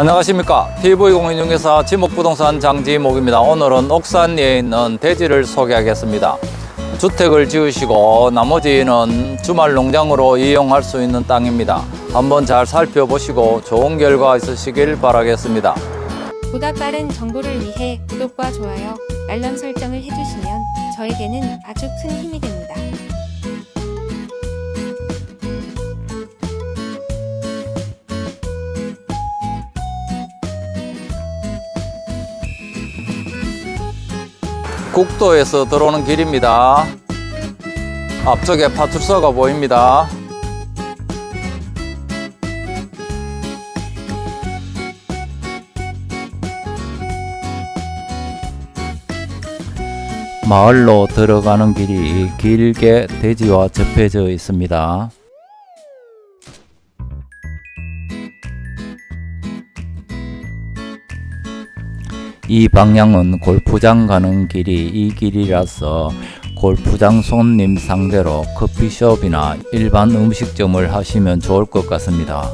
안녕하십니까. TV공인중개사 지목부동산 장지목입니다. 오늘은 옥산리에 있는 대지를 소개하겠습니다. 주택을 지으시고 나머지는 주말 농장으로 이용할 수 있는 땅입니다. 한번 잘 살펴보시고 좋은 결과 있으시길 바라겠습니다. 보다 빠른 정보를 위해 구독과 좋아요, 알람 설정을 해주시면 저에게는 아주 큰 힘이 됩니다. 국도에서 들어오는 길입니다 앞쪽에 파출소가 보입니다 마을로 들어가는 길이 길게 대지와 접해져 있습니다. 이 방향은 골프장 가는 길이 이 길이라서 골프장 손님 상대로 커피숍이나 일반 음식점을 하시면 좋을 것 같습니다.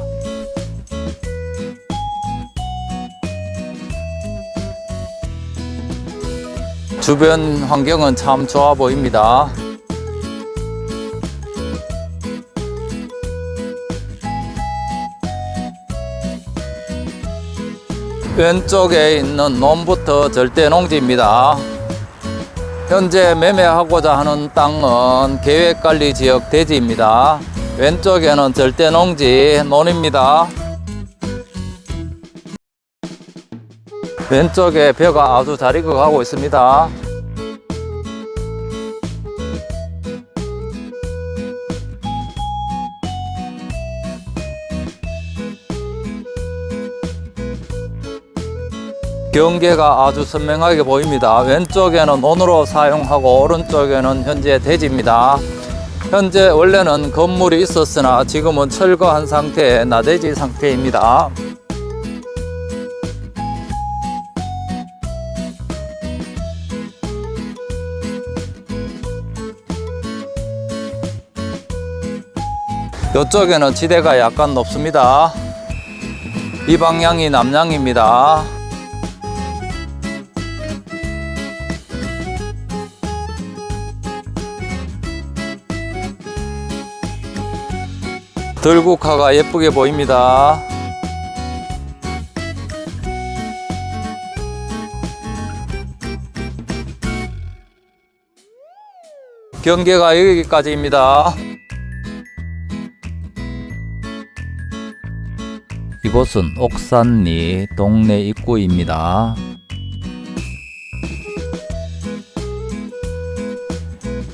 주변 환경은 참 좋아 보입니다. 왼쪽에 있는 논부터 절대 농지입니다. 현재 매매하고자 하는 땅은 계획관리 지역 대지입니다. 왼쪽에는 절대 농지 논입니다. 왼쪽에 벼가 아주 잘 익어가고 있습니다. 경계가 아주 선명하게 보입니다. 왼쪽에는 논으로 사용하고 오른쪽에는 현재 대지입니다. 현재 원래는 건물이 있었으나 지금은 철거한 상태의 나대지 상태입니다. 이쪽에는 지대가 약간 높습니다. 이 방향이 남향입니다. 들국화가 예쁘게 보입니다. 경계가 여기까지입니다. 이곳은 옥산리 동네 입구입니다.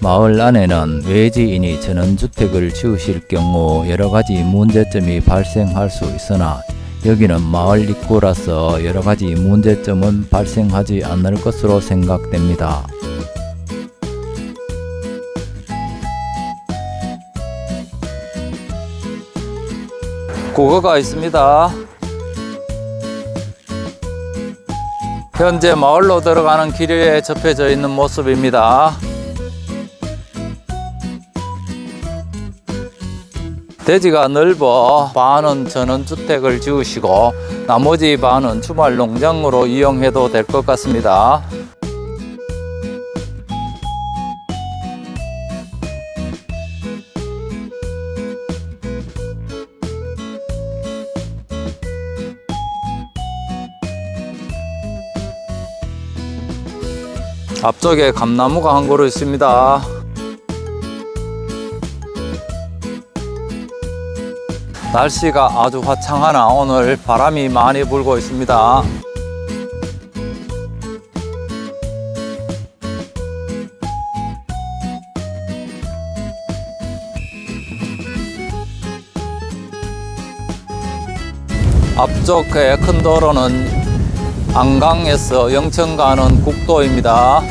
마을 안에는 외지인이 전원주택을 지으실 경우 여러 가지 문제점이 발생할 수 있으나 여기는 마을 입구라서 여러 가지 문제점은 발생하지 않을 것으로 생각됩니다. 고거가 있습니다. 현재 마을로 들어가는 길에 접혀져 있는 모습입니다. 대지가 넓어 반은 전원주택을 지으시고 나머지 반은 주말 농장으로 이용해도 될 것 같습니다. 앞쪽에 감나무가 한 그루 있습니다. 날씨가 아주 화창하나 오늘 바람이 많이 불고 있습니다. 앞쪽에 큰 도로는 안강에서 영천 가는 국도입니다.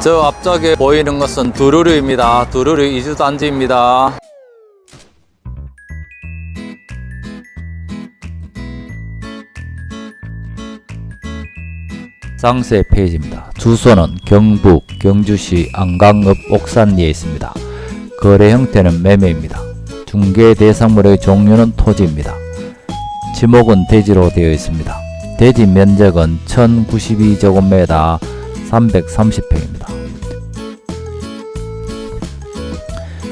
저 앞쪽에 보이는 것은 두루루입니다. 두루루 이주단지입니다. 상세 페이지입니다. 주소는 경북 경주시 안강읍 옥산리에 있습니다. 거래 형태는 매매입니다. 중개 대상물의 종류는 토지입니다. 지목은 대지로 되어 있습니다. 대지 면적은 1092제곱미터 330평입니다.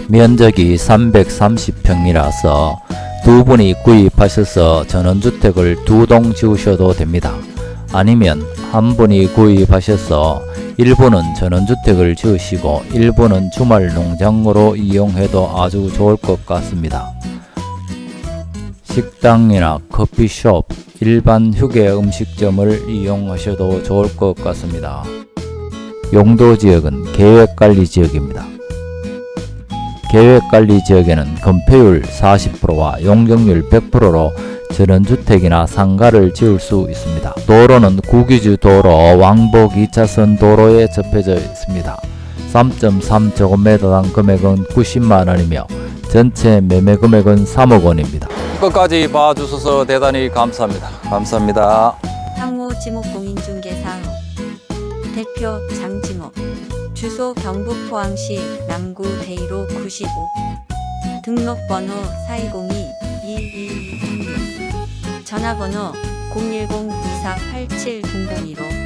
면적이 330평이라서 두 분이 구입하셔서 전원주택을 두 동 지으셔도 됩니다. 아니면 한 분이 구입하셔서 일부는 전원주택을 지으시고 일부는 주말 농장으로 이용해도 아주 좋을 것 같습니다. 식당이나 커피숍, 일반 휴게 음식점을 이용하셔도 좋을 것 같습니다. 용도 지역은 계획관리 지역입니다. 계획관리 지역에는 건폐율 40%와 용적률 100%로 전원주택이나 상가를 지을 수 있습니다. 도로는 국유지 도로 왕복 2차선 도로에 접해져 있습니다. 3.3제곱미터당 금액은 90만 원이며 전체 매매 금액은 3억 원입니다. 끝까지 봐주셔서 대단히 감사합니다. 감사합니다. 상호 지목 공인중개사업 대표 장지목 주소 경북 포항시 남구 대이로 95 등록번호 4202-2236 전화번호 010-2487-001로